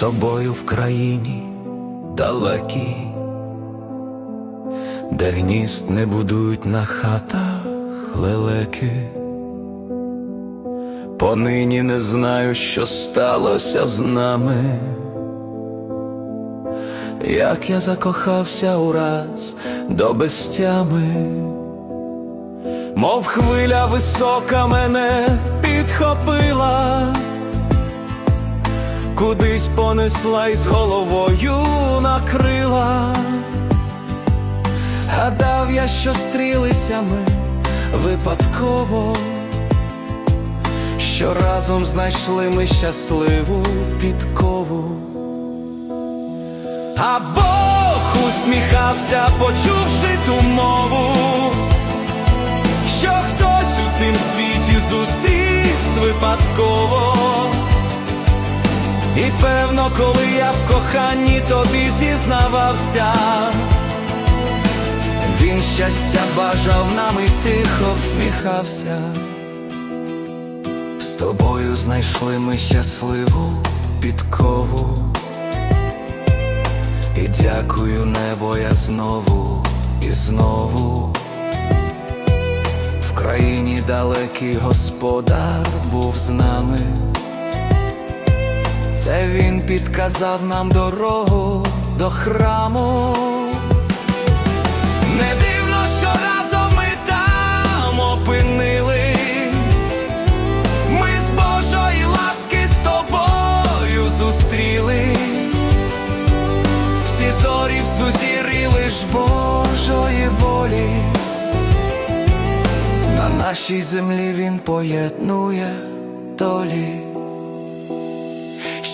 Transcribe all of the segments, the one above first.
тобою в країні далекій, де гнізд не будують на хатах лелеки. Понині не знаю, що сталося з нами, як я закохався ураз до безтями, мов хвиля висока мене підхопила, кудись понесла і з головою накрила. Гадав я, що стрілися ми випадково що разом знайшли ми щасливу підкову. А Бог усміхався, почувши ту мову, що хтось у цім світі зустрівсь випадково. І певно, коли я в коханні тобі зізнавався, він щастя бажав нам і тихо всміхався. З тобою знайшли ми щасливу підкову, і дякую, небо, я знову і знову. В країні далекий господар був з нами. Це він підказав нам дорогу до храму. Не дивно, що разом ми там опинились. Ми з Божої ласки з тобою зустрілись, всі зорі в сузірі лиш Божої волі. На нашій землі він поєднує долі.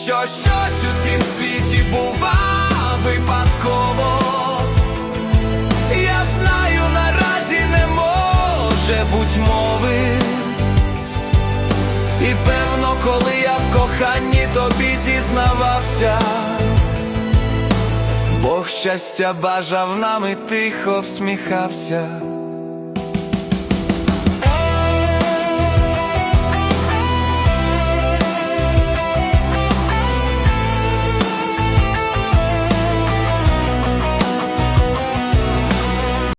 Що щось у цім світі бува випадково. Я знаю, наразі не може буть мови. І певно, коли я в коханні тобі зізнавався, Бог щастя бажав нам і тихо всміхався.